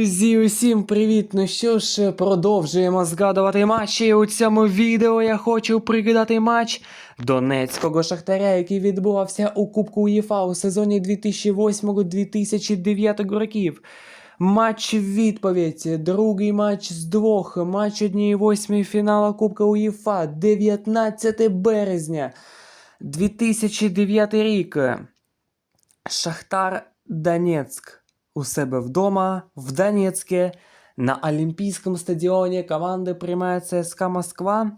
Друзі, усім привіт! Ну що ж, продовжуємо згадувати матчі. У цьому відео я хочу пригадати матч Донецького Шахтаря, який відбувався у Кубку УЄФА у сезоні 2008-2009 років. Матч відповідь, другий матч з двох, матч 1-8 фіналу Кубка УЄФА, 19 березня 2009 рік. Шахтар Донецьк у себе вдома в Донецьке на Олімпійському стадіоні команди приймає ЦСКА Москва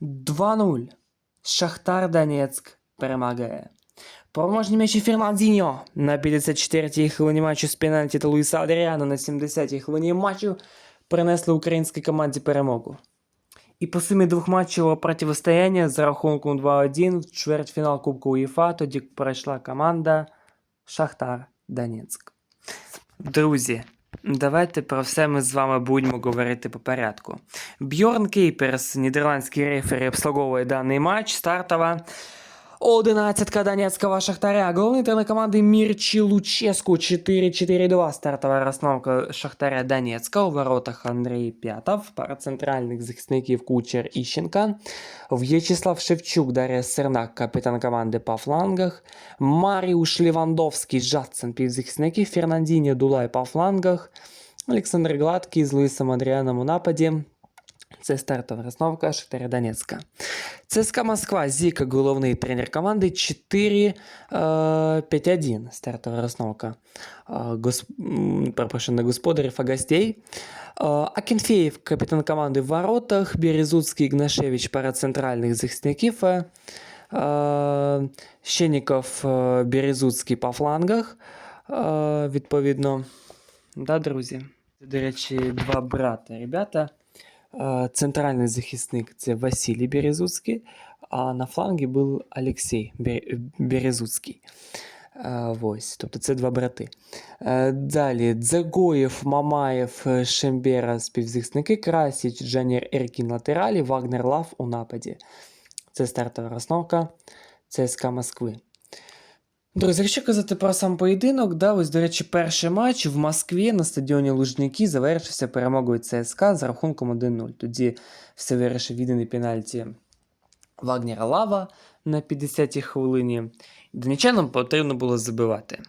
2-0. Шахтар Донецьк перемагає. Проможні м'ячі Фернандіньо на 54-й хвилині матчу з пенальті та Луїса Адріано на 70-й хвилині матчу принесли українській команді перемогу. І по сумі двохматчевого протистояння за рахунком 2-1 в чвертьфінал Кубку УЄФА тоді пройшла команда Шахтар Донецьк. Друзі, давайте про все ми з вами будемо говорити по порядку. Бьорн Кейперс, нідерландський рефері, обслуговує даний матч. Стартова 11 Донецького Шахтаря. Головний тренер команди Мірчі Луческу 4-4-2. Стартова розстановка Шахтаря Донецька. У воротах Андрій П'ятов. Пара центральних захисників Кучер Іщенка. В'ячеслав Шевчук, Дар'я Сернак, капітан команди по флангах. Маріуш Лівандовський, Жадсен півзахисники. Фернандіньо Дулай по флангах. Олександр Гладкий з Луїсом Адріаном у нападі. Це стартова розновка Шахтаря Донецька. ЦСКА Москва, Зіка, головний тренер команди 4-5-1. Стартова розновка. Гос... м, Перепрошую, не господарів, а гостей. Акінфеєв, капітан команди в воротах. Березуцький, Ігнашевич, пара центральних захисників. Е, е, Щеніков, е, Березуцький по флангах. Е, Відповідно. Да, друзі? Це, до речі, два брата. Ребята. Центральний захисник це Василій Березуцький, а на флангі був Олексій Бе- Березуцький. Ось, тобто це два брати. Далі Дзагоєв, Мамаєв, Шембера співзахисники, Красіч, Джанір Еркін латералі, Вагнер Лав у нападі. Це стартова розновка ЦСКА Москви. Друзі, якщо казати про сам поєдинок, да, ось, до речі, перший матч в Москві на стадіоні Лужники завершився перемогою ЦСКА з рахунком 1-0. Тоді все вирішив відданий пенальті Вагнера Лава на 50-й хвилині. Донечанам потрібно було забивати.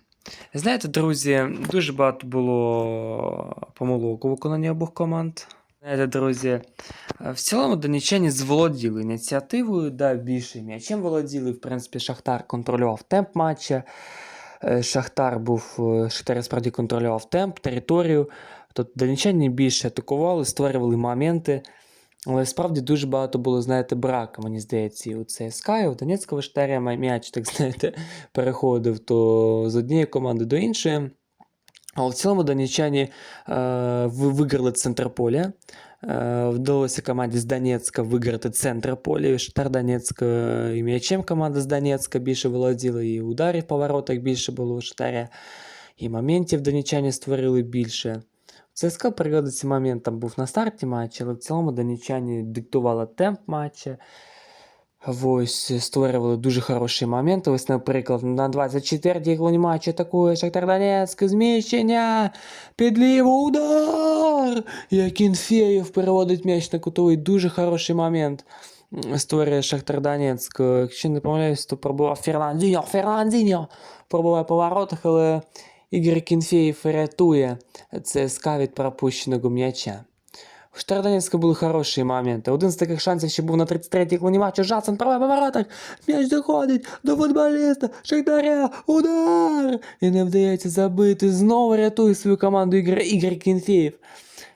Знаєте, друзі, дуже багато було помилок у виконанні обох команд. Знаєте, друзі, е, в цілому донечані зволоділи ініціативою, да, більше м'ячем володіли. В принципі, Шахтар контролював темп матча. Е, Шахтар був, е, Шахтар справді контролював темп, територію. Тобто донечані більше атакували, створювали моменти. Але справді дуже багато було, знаєте, браку, мені здається, і у ЦСКА, і у Донецького Шахтаря м'яч, так знаєте, переходив то з однієї команди до іншої. Але в цілому донеччані е, ви- виграли центр поля. Е, вдалося команді з Донецька виграти центр поля. Шахтар Донецьк е, і м'ячем команда з Донецька більше володіла, і ударів по воротах більше було у Шахтаря, і моментів донеччані створили більше. ЦСКА період ці моментом був на старті матчу, але в цілому донеччані диктували темп матча. Ось створювали дуже хороші моменти. Ось, наприклад, на 24-й хвилині матчу атакує Шахтар Донецьк, зміщення, підлів, удар! Якінфеєв переводить м'яч на кутовий. Дуже хороший момент. Створює Шахтар Донецьк. Якщо не помиляюсь, то пробував Фернандіньо. Фернандіньо пробуває по воротах, але Ігор Кінфеєв рятує ЦСКА від пропущеного м'яча. У Шахтара Донецька були хороші моменти. Один з таких шансів ще був на 33-й хвилині матчу. Жадсон правий поворотах. М'яч доходить до футболіста. Шахтаря. Удар! І не вдається забити. Знову рятує свою команду Ігор, Ігор Кінфеєв.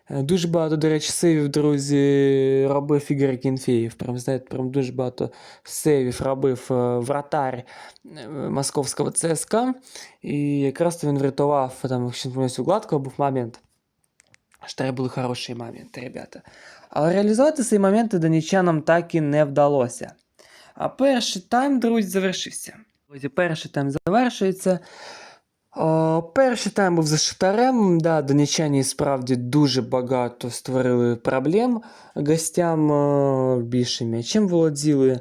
Е, Дуже багато, до речі, сейвів, друзі, робив Ігор Кінфеєв. Прям, знаєте, прям дуже багато сейвів робив е, вратар е, московського ЦСКА. І якраз він врятував, там, якщо не помиляюсь, у Гладкого був момент. Штари були хороші моменти, ребята. Але реалізувати ці моменти донічанам так і не вдалося. А перший тайм, друзі, завершився. Друзі, перший тайм завершується. О, перший тайм був за Шахтарем. Да, донечані справді дуже багато створили проблем гостям о, більше м'ячем володіли.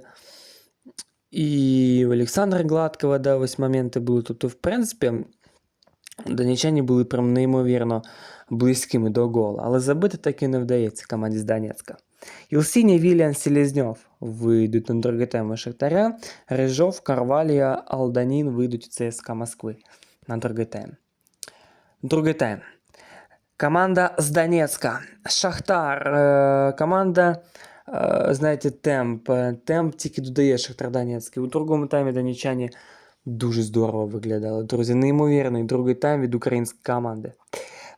І у Олександра Гладкого, да, ось моменти були. Тобто, в принципі, Донеччані були прям неймовірно близькими до гола, але забити так і не вдається команді з Донецька. Ілсіні, Вільян, Селезньов вийдуть на другий тайм Шахтаря, Рижов, Карвалія, Алданін вийдуть у ЦСКА Москви на другий тайм. Другий тайм. Команда з Донецька. Шахтар. Е, команда, е, знаєте, темп. Темп тільки додає Шахтар Донецький. У другому таймі донеччані дуже здорово виглядали. Друзі, неймовірний другий тайм від української команди.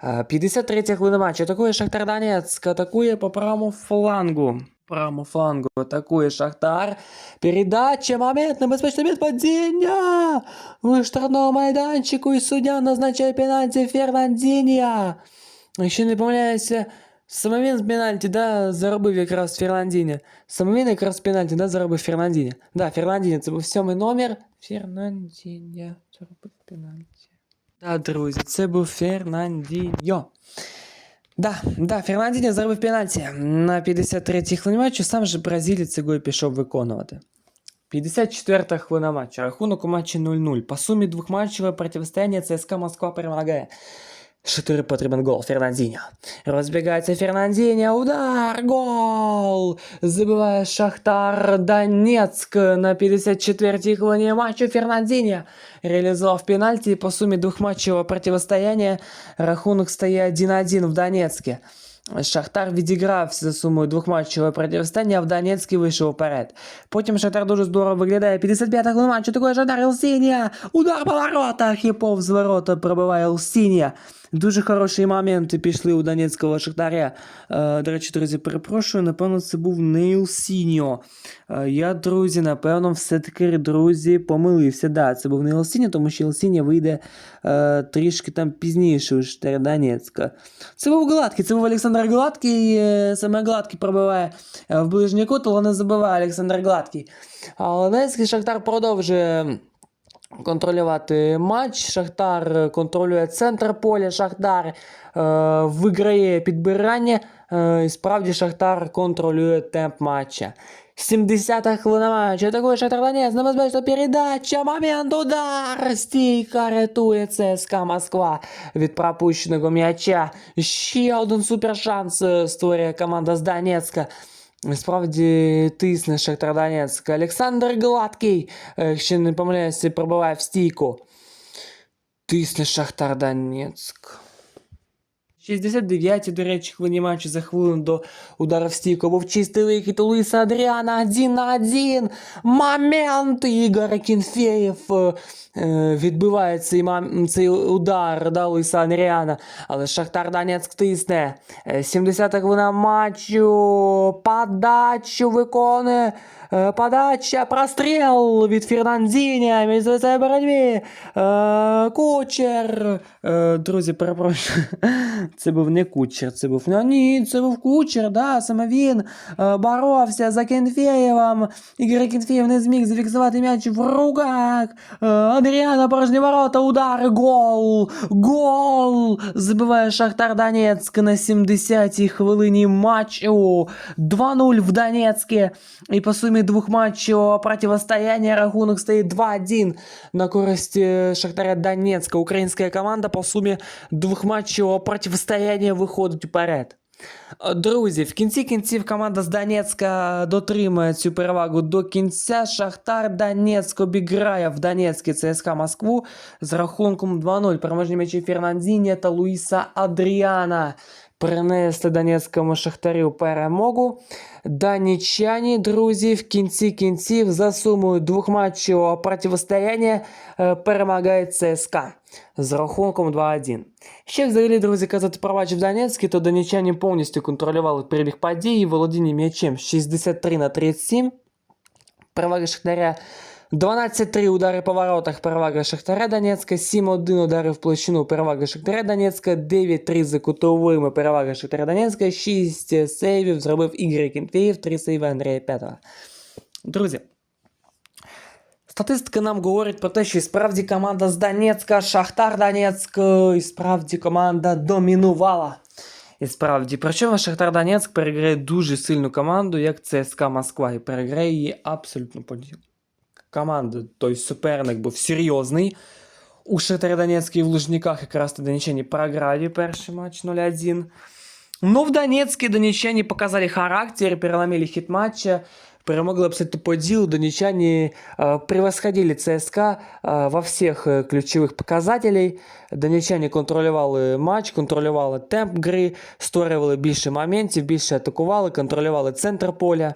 Е, 53 хвилина матчу. Атакує Шахтар Донецьк. Атакує по правому флангу. Правому флангу атакує Шахтар. Передача, момент, небезпечне місце падіння. У штрафному майданчику і суддя назначає пенальті Фернандінія. Якщо не помиляюся, Самовін з пенальті, да, заробив якраз Ферландіні. Самовін якраз пенальті, да, заробив Ферландіні. Да, Ферландіні, це був сьомий номер. Фернандіньо заробив пенальті. Да, друзі, це був Фернандіньо. Да, да, Фернандіньо заробив пенальті. На 53-й хвилині матчу сам же бразилець цей гол пішов виконувати. 54 хвилина матчу. Рахунок у матчі 0-0. По сумі двохматчеве протистояння ЦСКА Москва перемагає. Шатири потрібен гол Фернандіньо. Розбігається Фернандіньо. Удар! Гол! Забиває Шахтар Донецьк на 54-й хвилині матчу Фернандіньо. Реалізував пенальті і по сумі двохматчевого протистояння рахунок стає 1-1 в Донецьке. Шахтар відігрався за сумою двохматчевого протистояння, а в Донецький вийшов вперед. Потім Шахтар дуже здорово виглядає. 55-та хвилина матчу, такий Шахтар Елсінія. Удар по воротах і повз ворота пробиває Елсінія. Дуже хороші моменти пішли у Донецького Шахтаря. Е, до речі, друзі, перепрошую, напевно, це був не Елсіньо. Е, я, друзі, напевно, все-таки, друзі, помилився. Да, це був не Елсіньо, тому що Елсіньо вийде е, трішки там пізніше у Шахтаря Донецька. Це був Гладкий, це був Олександр Гладкий, саме Гладкий пробиває в ближній кут, але не забиває Олександр Гладкий. Донецький Шахтар продовжує контролювати матч. Шахтар контролює центр поля, Шахтар е, виграє підбирання. Е, і справді Шахтар контролює темп матча. 70-та хвилина матчу. Такой Шахтар Донець, небезпечна передача, момент, удар! Стійка рятує ЦСКА Москва від пропущеного м'яча. Ще один супершанс е, створює команда з Донецька. Справді тисне Шахтар Донецьк. Олександр Гладкий, е, якщо не помиляюся, пробиває в стійку. Тисне Шахтар Донецьк. 69 до речі, хвилині матчу за хвилину до удару в стійку. Був чистий вихід у Адріана 1 на 1. Момент! Ігор Кінфеєв е, е, відбиває цей, цей удар да, Луїса Адріана. Але Шахтар Донецьк тисне. Е, 70 хвилина матчу. Подачу виконує. Е, Подача, простріл від Фернандіня, місце боротьбі. Е, Кучер. Е, Друзі, перепрошую. Це був не кучер, це був. Ну, ні, це був кучер, да, саме він е, боровся за Кенфєєвом. Ігор Кенфєєв не зміг зафіксувати м'яч в руках. Е, Адріана порожні ворота, удар, гол, гол. Забиває Шахтар Донецьк на 70-й хвилині матчу. 2-0 в Донецьке. І по сумі двох матчів протистояння рахунок стоїть 2-1 на користь е, Шахтаря Донецька. Українська команда по сумі двох матчів протистояння виходить вперед. Е, Друзі, в кінці кінців команда з Донецька дотримує цю перевагу до кінця. Шахтар Донецьк обіграє в Донецькій ЦСКА Москву з рахунком 2-0. Переможні м'ячі Фернандіні та Луїса Адріана Принесли Донецькому Шахтарю перемогу. Донеччані, друзі, в кінці кінців за сумою двох матчів протистояння е, перемагає ЦСКА з рахунком 2-1. Ще взагалі, друзі, казати про матч в Донецьку, то донеччані повністю контролювали перебіг подій і володіння м'ячем 63 на 37. Перевага Шахтаря 12-3 удари по воротах, перевага Шахтаря Донецька, 7-1 удари в площину, перевага Шахтаря Донецька, 9-3 за кутовими, перевага Шахтаря Донецька, 6 сейвів зробив Ігор Кінфеєв, 3 сейви Андрія П'ятого. Друзі, Статистика нам говорить про те, що і справді команда з Донецька, Шахтар Донецьк, і справді команда домінувала. І справді, причому Шахтар Донецьк переграє дуже сильну команду, як ЦСКА Москва, і переграє її абсолютно по ділу. Команда, той суперник був серйозний. у Шахтарі Донецькій в Лужниках якраз то донеччані програли перший матч 0-1. Но в Донецке донеччане показали характер, переломили хит матча, перемогли абсолютно по ділу. Донеччане э, превосходили ЦСКА э, во всех э, ключових показателей. Донеччане контролювали матч, контролювали темп гри, створювали більше моментів, більше атакували, контролювали центр поля.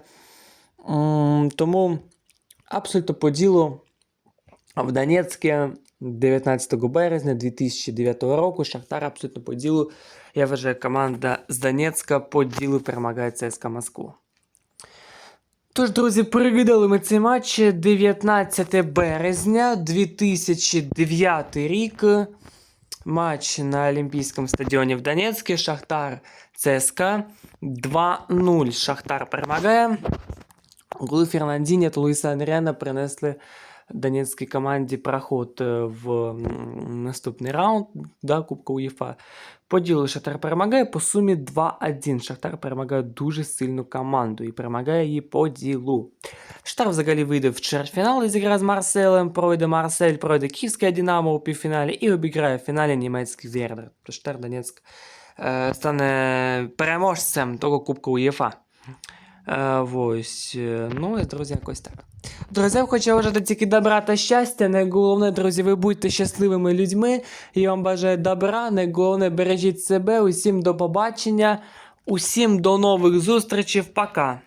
М, Тому абсолютно по ділу в Донецьке 19 березня 2009 року Шахтар абсолютно по ділу. Я вважаю, команда з Донецька по ділу перемагає ЦСКА Москву. Тож, друзі, переглядали ми цей матч 19 березня 2009 рік. Матч на Олімпійському стадіоні в Донецьку. Шахтар ЦСКА 2-0. Шахтар перемагає. Голи Фернандіні та Луїса Анріана принесли донецькій команді проход е, в наступний раунд да, Кубка УЄФА. По ділу Шахтар перемагає по сумі 2-1. Шахтар перемагає дуже сильну команду і перемагає її по ділу. Шахтар взагалі вийде в чвертьфінал і зіграє з Марселем, пройде Марсель, пройде Київське Динамо у півфіналі і обіграє в фіналі німецький Вердер. Шахтар Донецьк е, стане переможцем того Кубка УЄФА. Е, ось. е, Ну, і, друзі, якось так. Друзі, хочу вважати тільки добра та щастя. Найголовне, друзі, ви будьте щасливими людьми. Я вам бажаю добра. Найголовне, бережіть себе. Усім до побачення. Усім до нових зустрічей. Пока.